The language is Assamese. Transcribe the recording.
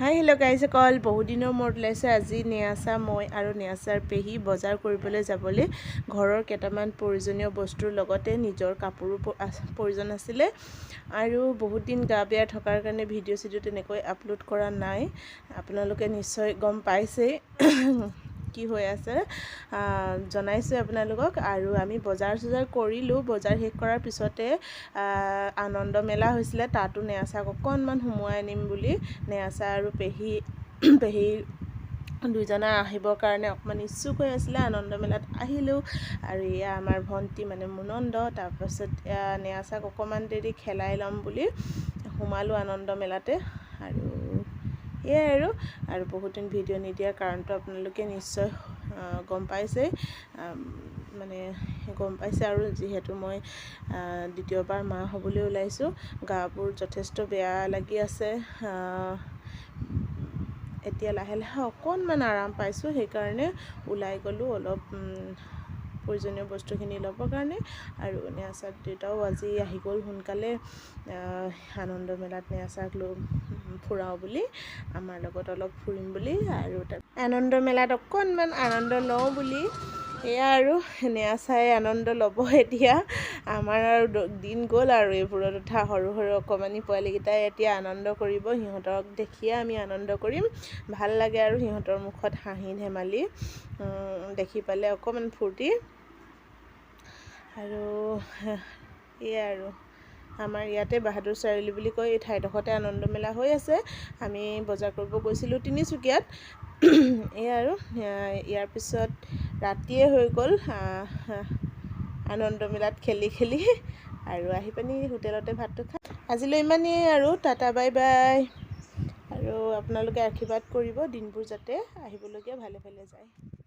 হাই হেল্ল' গাইজ অকল বহুত দিনৰ মূৰত ওলাইছে আজি নেয়াচা মই আৰু নেয়াচাৰ পেহী বজাৰ কৰিবলৈ যাবলৈ। ঘৰৰ কেইটামান প্ৰয়োজনীয় বস্তুৰ লগতে নিজৰ কাপোৰো প্ৰয়োজন আছিলে। আৰু বহুত দিন গা বেয়া থকাৰ কাৰণে ভিডিঅ' চিডিঅ' তেনেকৈ আপলোড কৰা নাই। আপোনালোকে নিশ্চয় গম পাইছেই। কি হৈ আছে জনাইছোঁ আপোনালোকক। আৰু আমি বজাৰ চজাৰ কৰিলোঁ। বজাৰ শেষ কৰাৰ পিছতে আনন্দ মেলা হৈছিলে। তাতো নেয়াচাক অকণমান সোমোৱাই আনিম বুলি। নেয়াচা আৰু পেহী পেহী দুইজনা আহিবৰ কাৰণে অকণমান ইচ্ছুক হৈ আছিলে। আনন্দ মেলাত আহিলোঁ। আৰু এয়া আমাৰ ভণ্টি মানে মুনন্দ। তাৰপাছত নেয়াচাক অকণমান দেৰি খেলাই ল'ম বুলি সোমালোঁ আনন্দ মেলাতে। আৰু এয়াই আৰু আৰু বহুত দিন ভিডিঅ' নিদিয়াৰ কাৰণটো আপোনালোকে নিশ্চয় গম পাইছেই মানে গম পাইছে আৰু যিহেতু মই দ্বিতীয়বাৰ মা হ'বলৈ ওলাইছোঁ গাবোৰ যথেষ্ট বেয়া লাগি আছে এতিয়া লাহে লাহে অকণমান আৰাম পাইছোঁ সেইকাৰণে ওলাই গ'লোঁ অলপ প্ৰয়োজনীয় বস্তুখিনি ল'বৰ কাৰণে। আৰু নেহাচাক দেউতাও আজি আহি গ'ল সোনকালে আনন্দ মেলাত নেহাচাক লৈ ফুৰাওঁ বুলি আমাৰ লগত অলপ ফুৰিম বুলি আৰু তাত আনন্দ মেলাত অকণমান আনন্দ লওঁ বুলি। এয়া আৰু নেহাচাই আনন্দ ল'ব এতিয়া। আমাৰ আৰু দিন গ'ল আৰু এইবোৰত উঠা সৰু সৰু অকণমানি পোৱালীকেইটাই এতিয়া আনন্দ কৰিব সিহঁতক দেখিয়ে আমি আনন্দ কৰিম। ভাল লাগে আৰু সিহঁতৰ মুখত হাঁহি ধেমালি দেখি পালে অকণমান ফূৰ্তি। আৰু এয়াই আৰু। আমাৰ ইয়াতে বাহাদুৰ চাৰিআলি বুলি কয় এই ঠাইডোখৰতে আনন্দ মেলা হৈ আছে। আমি বজাৰ কৰিব গৈছিলোঁ তিনিচুকীয়াত। এয়াই আৰু। ইয়াৰ পিছত ৰাতিয়ে হৈ গ'ল। আনন্দ মেলাত খেলি খেলি আৰু আহি পানি হোটেলতে ভাতটো খাই। আজিলৈ ইমানেই আৰু। Tata bye bye. আৰু আপোনালোকে আশীৰ্বাদ কৰিব দিনবোৰ যাতে আহিবলগীয়া ভালে ভালে যায়।